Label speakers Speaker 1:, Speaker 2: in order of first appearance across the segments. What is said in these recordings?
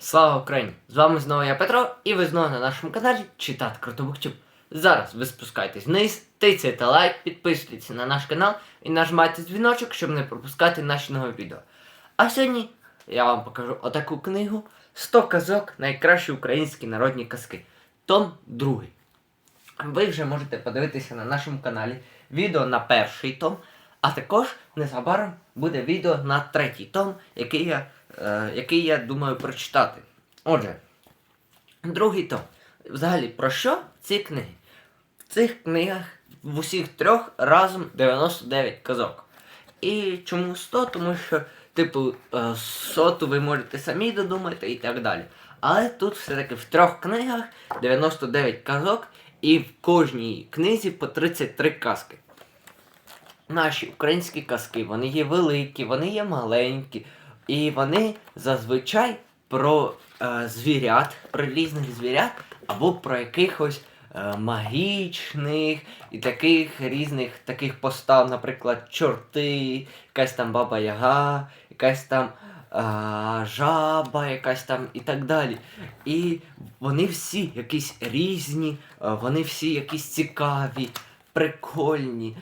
Speaker 1: Слава Україні! З вами знову я Петро, і ви знову на нашому каналі Читати Крутобуктюб. Зараз ви спускайтесь вниз, тицяйте лайк, підписуйтесь на наш канал і нажимайте дзвіночок, щоб не пропускати наші нові відео. А сьогодні я вам покажу отаку книгу 100 казок найкращі українські народні казки. Том 2. Ви вже можете подивитися на нашому каналі відео на перший том, а також незабаром буде відео на третій том, який я, е, який я думаю прочитати. Отже, другий том. Взагалі, про що ці книги? В цих книгах в усіх трьох разом 99 казок. І чому 100? Тому що, типу, е, соту ви можете самі додумати і так далі. Але тут все-таки в трьох книгах 99 казок, і в кожній книзі по 33 казки. Наші українські казки, вони є великі, вони є маленькі, і вони зазвичай про е, звірят, про різних звірят, або про якихось е, магічних і таких різних таких постав, наприклад, чорти, якась там баба Яга, якась там е, жаба, якась там і так далі. І вони всі якісь різні, е, вони всі якісь цікаві, прикольні.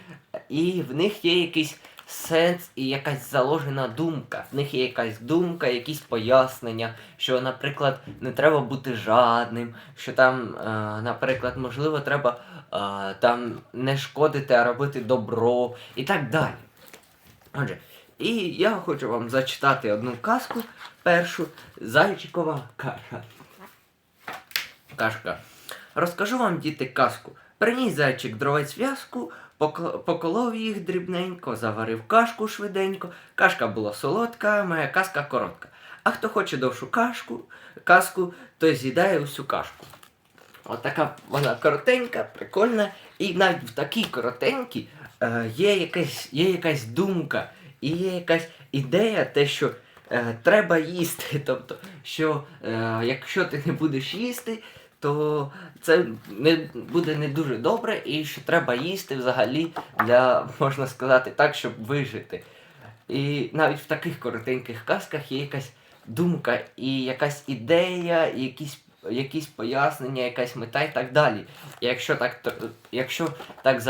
Speaker 1: І в них є якийсь сенс і якась заложена думка. В них є якась думка, якісь пояснення, що, наприклад, не треба бути жадним, що там, е, наприклад, можливо, треба е, там не шкодити, а робити добро і так далі. Отже, і я хочу вам зачитати одну казку, першу Зайчикова каша. Кашка. Розкажу вам, діти, казку. Приніс зайчик дровець в'язку, поколов їх дрібненько, заварив кашку швиденько. Кашка була солодка, моя казка коротка. А хто хоче довшу кашку, казку, той з'їдає усю кашку. От така вона коротенька, прикольна. І навіть в такій коротенькій е, є, якась, є якась думка, і є якась ідея, те, що е, треба їсти. Тобто, що е, якщо ти не будеш їсти, то це не буде не дуже добре, і що треба їсти взагалі для, можна сказати так, щоб вижити. І навіть в таких коротеньких казках є якась думка, і якась ідея, і якісь, якісь пояснення, якась мета і так далі. Якщо так, якщо так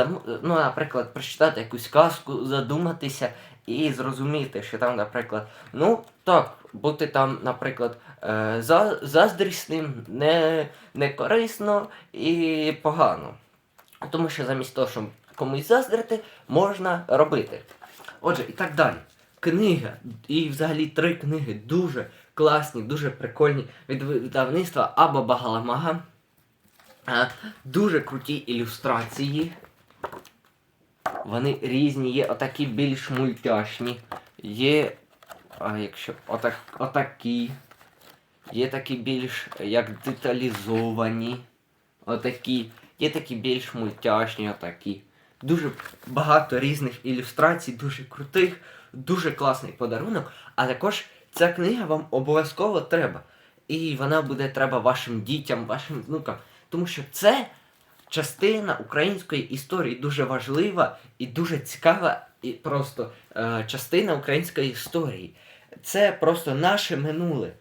Speaker 1: ну, наприклад, прочитати якусь казку, задуматися і зрозуміти, що там, наприклад, ну так, бути там, наприклад, е, за, заздрісним не, не корисно і погано. Тому що замість того, щоб комусь заздрити, можна робити. Отже, і так далі. Книга, і взагалі три книги дуже класні, дуже прикольні від видавництва Аба Багаламага. Дуже круті ілюстрації. Вони різні, є отакі більш мультяшні. Є, а якщо отак, отакі. Є такі більш як деталізовані. Отакі. Є такі більш мультяшні, отакі. Дуже багато різних ілюстрацій, дуже крутих, дуже класний подарунок. А також ця книга вам обов'язково треба. І вона буде треба вашим дітям, вашим внукам. Тому що це частина української історії дуже важлива і дуже цікава, і просто е, частина української історії. Це просто наше минуле.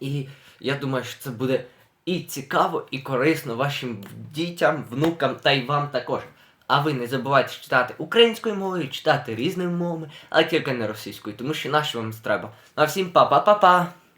Speaker 1: І я думаю, що це буде і цікаво, і корисно вашим дітям, внукам та й вам також. А ви не забувайте читати українською мовою, читати різними мовами, але тільки не російською, тому що наші вам треба. Ну а всім па-па-па-па!